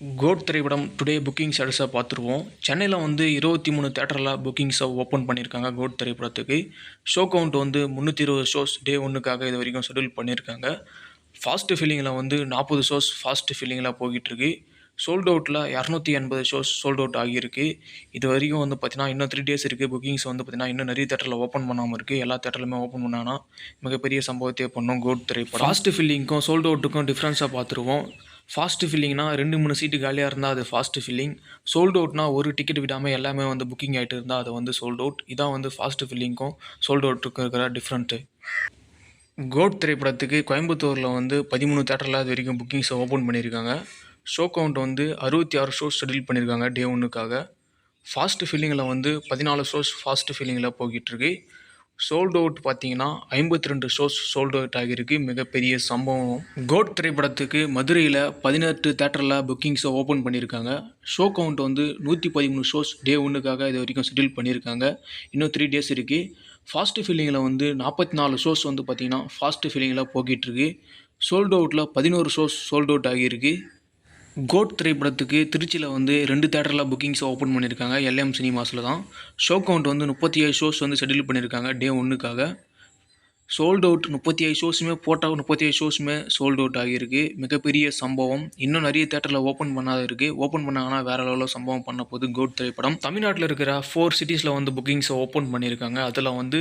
Code திரைப்படம் today booking ஸ்டேட்டஸை பார்த்துருவோம். சென்னையில் வந்து இருபத்தி மூணு தேட்டரில் புக்கிங்ஸை ஓப்பன் பண்ணியிருக்காங்க கோட் திரைப்படத்துக்கு. ஷோ கவுண்ட் வந்து முந்நூற்றி இருபது ஷோஸ் டே ஒன்றுக்காக இது வரைக்கும் ஷெடியூல் பண்ணியிருக்காங்க. ஃபாஸ்ட் ஃபீலிங்கில் வந்து நாற்பது ஷோஸ் ஃபாஸ்ட் ஃபீலிங்கில் போய்கிட்டுருக்கு சோல்ட் அவுட்டில் இரநூத்தி எண்பது ஷோஸ் சோல்ட் அவுட் ஆகியிருக்கு. இது வரைக்கும் வந்து பார்த்தீங்கன்னா இன்னும் த்ரீ டேஸ் இருக்குது புக்கிங்ஸ் வந்து பார்த்தீங்கன்னா இன்னும் நிறைய தேட்டரில் ஓப்பன் பண்ணாமல் இருக்குது எல்லா தேட்டருமே ஓப்பன் பண்ணாங்கன்னா மிகப்பெரிய சம்பவத்தையே பண்ணும் கோட் திரைப்படம். ஃபாஸ்ட் ஃபில்லிங்க்கும் சோல்ட் அவுட்டுக்கும் டிஃப்ரென்ஸாக பார்த்துருவோம். ஃபாஸ்ட் ஃபில்லிங்னா ரெண்டு மூணு சீட்டு காலியாக இருந்தால் அது ஃபாஸ்ட் ஃபில்லிங் சோல்ட் அவுட்னா ஒரு டிக்கெட் விடாமல் எல்லாமே வந்து புக்கிங் ஆகிட்டு இருந்தால் அது வந்து சோல்ட் அவுட் இதான் வந்து ஃபாஸ்ட் ஃபில்லிங்க்கும் சோல்ட் அவுட்டுக்கும் இருக்கிற டிஃப்ரெண்ட்டு கோட் திரைப்படத்துக்கு கோயம்புத்தூரில் வந்து பதிமூணு தேட்டரில் அது வரைக்கும் புக்கிங்ஸை ஓப்பன் பண்ணியிருக்காங்க. ஷோ கவுண்ட் வந்து அறுபத்தி ஆறு ஷோஸ் ஷெடியூல் பண்ணியிருக்காங்க டே ஒன்றுக்காக ஃபாஸ்ட் ஃபில்லிங்கில் வந்து பதினாலு ஷோஸ் ஃபாஸ்ட் ஃபீலிங்கில் போய்கிட்டுருக்கு சோல்ட் அவுட் பார்த்தீங்கன்னா ஐம்பத்தி ரெண்டு ஷோஸ் சோல்ட் அவுட் ஆகியிருக்கு. மிகப்பெரிய சம்பவம். கோட் திரைப்படத்துக்கு மதுரையில் பதினெட்டு தேட்டரில் புக்கிங்ஸை ஓப்பன் பண்ணியிருக்காங்க. ஷோ கவுண்ட் வந்து நூற்றி பதிமூணு ஷோஸ் டே ஒன்றுக்காக இது வரைக்கும் ஷெடியூல் பண்ணியிருக்காங்க. இன்னும் த்ரீ டேஸ் இருக்குது ஃபாஸ்ட் ஃபீலிங்கில் வந்து நாற்பத்தி நாலு ஷோஸ் வந்து பார்த்திங்கன்னா ஃபாஸ்ட் ஃபீலிங்கில் போய்கிட்டுருக்கு சோல்ட் அவுட்டில் பதினோரு ஷோஸ் சோல்ட் அவுட் ஆகியிருக்கு. கோட் திரைப்படத்துக்கு திருச்சியில் வந்து ரெண்டு தேட்டரில் புக்கிங்ஸ் ஓப்பன் பண்ணியிருக்காங்க. எல்எம் சினிமாஸில் தான் ஷோ கவுண்ட் வந்து முப்பத்தி ஏழு ஷோஸ் வந்து ஷெடியூல் பண்ணியிருக்காங்க டே ஒன்றுக்காக சோல்ட் அவுட் முப்பத்தி ஐந்து ஷோஸுமே போட்டால் முப்பத்தி ஐந்து ஷோஸுமே சோல்ட் அவுட் ஆகியிருக்கு. மிகப்பெரிய சம்பவம். இன்னும் நிறைய தேட்டரில் ஓப்பன் பண்ணாத இருக்குது ஓப்பன் பண்ணாங்கன்னா வேறு லெவலில் சம்பவம் பண்ண போது கோட் திரைப்படம். தமிழ்நாட்டில் இருக்கிற ஃபோர் சிட்டிஸில் வந்து புக்கிங்ஸை ஓப்பன் பண்ணியிருக்காங்க. அதில் வந்து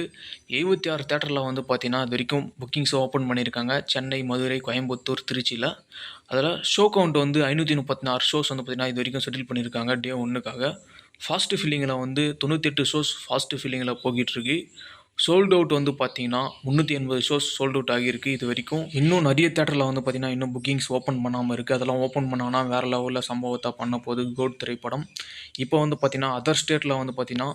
எழுபத்தி ஆறு தேட்டரில் வந்து பார்த்தீங்கன்னா இது வரைக்கும் புக்கிங்ஸை ஓப்பன் பண்ணியிருக்காங்க. சென்னை மதுரை கோயம்புத்தூர் திருச்சியில் அதில் ஷோ கவுண்ட் வந்து ஐநூற்றி முப்பத்தி நாலு ஷோஸ் வந்து பார்த்திங்கன்னா இது வரைக்கும் செட்டில் பண்ணியிருக்காங்க டே ஒன்றுக்காக ஃபாஸ்ட்டு ஃபில்லிங்கில் வந்து தொண்ணூத்தெட்டு ஷோஸ் ஃபாஸ்ட்டு ஃபீலிங்கில் போகிட்டுருக்கு சோல்ட் அவுட் வந்து பார்த்தீங்கன்னா முந்நூற்றி எண்பது ஷோஸ் சோல்ட் அவுட் ஆகியிருக்கு இது வரைக்கும். இன்னும் நிறைய தேட்டரில் வந்து பார்த்தீங்கன்னா இன்னும் புக்கிங்ஸ் ஓப்பன் பண்ணாமல் இருக்குது அதெல்லாம் ஓப்பன் பண்ணாங்கன்னா வேறு லெவலில் சம்பவத்தை பண்ண போகுது கோட் திரைப்படம். இப்போ வந்து பார்த்தீங்கன்னா அதர் ஸ்டேட்டில் வந்து பார்த்தீங்கன்னா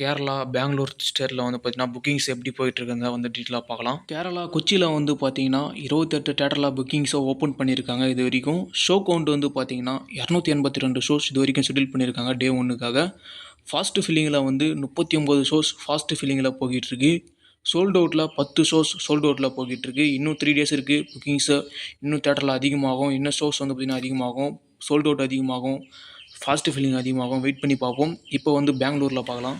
கேரளா பெங்களூர் ஸ்டேட்டில் வந்து பார்த்தீங்கன்னா புக்கிங்ஸ் எப்படி போயிட்டுருக்குங்க வந்து டீட்டெயிலாக பார்க்கலாம். கேரளா கொச்சியில் வந்து பார்த்தீங்கன்னா இருபத்தெட்டு தேட்டரில் புக்கிங்ஸை ஓப்பன் பண்ணியிருக்காங்க இது வரைக்கும். ஷோ கவுண்ட் வந்து பார்த்தீங்கன்னா இரநூத்தி எண்பத்தி ரெண்டு ஷோஸ் இது வரைக்கும் ஷெடியூல் பண்ணியிருக்காங்க டே ஒன்றுக்காக ஃபாஸ்ட்டு ஃபில்லிங்கில் வந்து முப்பத்தி ஒம்பது ஷோஸ் ஃபாஸ்ட்டு ஃபில்லிங்கில் போய்கிட்டுருக்கு சோல்ட் அவுட்டில் பத்து ஷோஸ் சோல்ட் அவுட்டில் போய்கிட்டுருக்கு இன்னும் த்ரீ டேஸ் இருக்குது புக்கிங்ஸு இன்னும் தேட்டரில் அதிகமாகும். இன்னும் ஷோஸ் வந்து பார்த்திங்கன்னா அதிகமாகும்? சோல்ட் அவுட் அதிகமாகும். ஃபாஸ்ட்டு ஃபில்லிங் அதிகமாகும். வெயிட் பண்ணி பார்ப்போம். இப்போ வந்து பெங்களூரில் பார்க்கலாம்.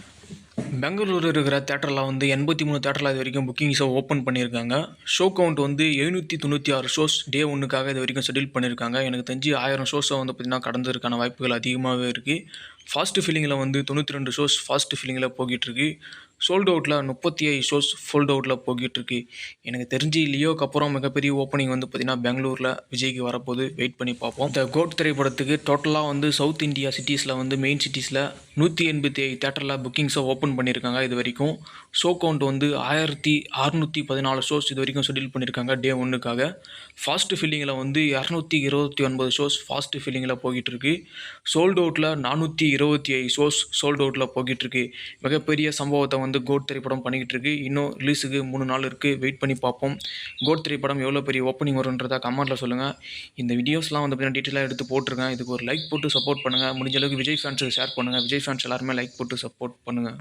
பெங்களூர் இருக்கிற தேட்டரில் வந்து எண்பத்தி மூணு தேட்டரில் இது வரைக்கும் புக்கிங்ஸை ஓப்பன் பண்ணியிருக்காங்க. ஷோ கவுண்ட் வந்து எழுநூற்றி தொண்ணூற்றி ஆறு ஷோஸ் டே ஒன்றுக்காக இது வரைக்கும் ஷெடியூல் பண்ணியிருக்காங்க. எனக்கு தெரிஞ்சு ஆயிரம் ஷோஸை வந்து பார்த்திங்கன்னா கடந்ததுக்கான வாய்ப்புகள் அதிகமாகவே இருக்குது ஃபாஸ்ட் ஃபீலிங்கில் வந்து தொண்ணூற்றி ரெண்டு ஷோஸ் ஃபாஸ்ட் ஃபீலிங்கில் போய்கிட்டுருக்கு சோல்ட் அவுட்டில் முப்பத்தி ஐந்து ஷோஸ் ஃபோல்ட் அவுட்டில் போய்கிட்டுருக்கு எனக்கு தெரிஞ்சு லியோக்கு அப்புறம் மிகப்பெரிய ஓப்பனிங் வந்து பார்த்திங்கன்னா பெங்களூரில் விஜய்க்கு வரப்போது வெயிட் பண்ணி பார்ப்போம். இந்த கோட் திரைப்படத்துக்கு டோட்டலாக வந்து சவுத் இந்தியா சிட்டிஸில் வந்து மெயின் சிட்டிஸில் நூற்றி எண்பத்தி ஐదు தேட்டரில் புக்கிங்ஸை ஓப்பன் பண்ணியிருக்காங்க இது வரைக்கும். ஷோ கவுண்ட் வந்து ஆயிரத்தி அறுநூற்றி பதினாலு ஷோஸ் இது வரைக்கும் ஷெடியூல் பண்ணியிருக்காங்க டே ஒன்றுக்காக ஃபாஸ்ட் ஃபில்லிங்கில் வந்து இரநூத்தி இருபத்தி ஒன்பது ஷோஸ் ஃபாஸ்ட் ஃபில்லிங்கில் போய்கிட்டு இருக்கு சோல்ட் அவுட்டில் நானூற்றி இருபத்தி ஐந்து ஷோஸ் சோல்ட் அவுட்டில் போய்கிட்டு இருக்கு மிகப்பெரிய சம்பவத்தை வந்து கோட் திரைப்படம் பண்ணிக்கிட்டு இருக்கு இன்னும் ரிலீஸுக்கு மூணு நாள் இருக்குது வெயிட் பண்ணி பார்ப்போம். கோட் திரைப்படம் எவ்வளோ பெரிய ஓப்பனிங் வரும்ன்றதா கமெண்ட்டில் சொல்லுங்கள் இந்த வீடியோஸ்லாம் வந்து பார்த்தீங்கன்னா டீட்டெயிலாக எடுத்து போட்டிருக்கேன். இதுக்கு ஒரு லைக் போட்டு சப்போர்ட் பண்ணுங்கள் முடிஞ்ச அளவுக்கு விஜய் ஃபேன்ஸுக்கு ஷேர் பண்ணுங்கள் விஜய் ஃபேன்ஸ் எல்லாருமே லைக் போட்டு சப்போர்ட் பண்ணுங்கள்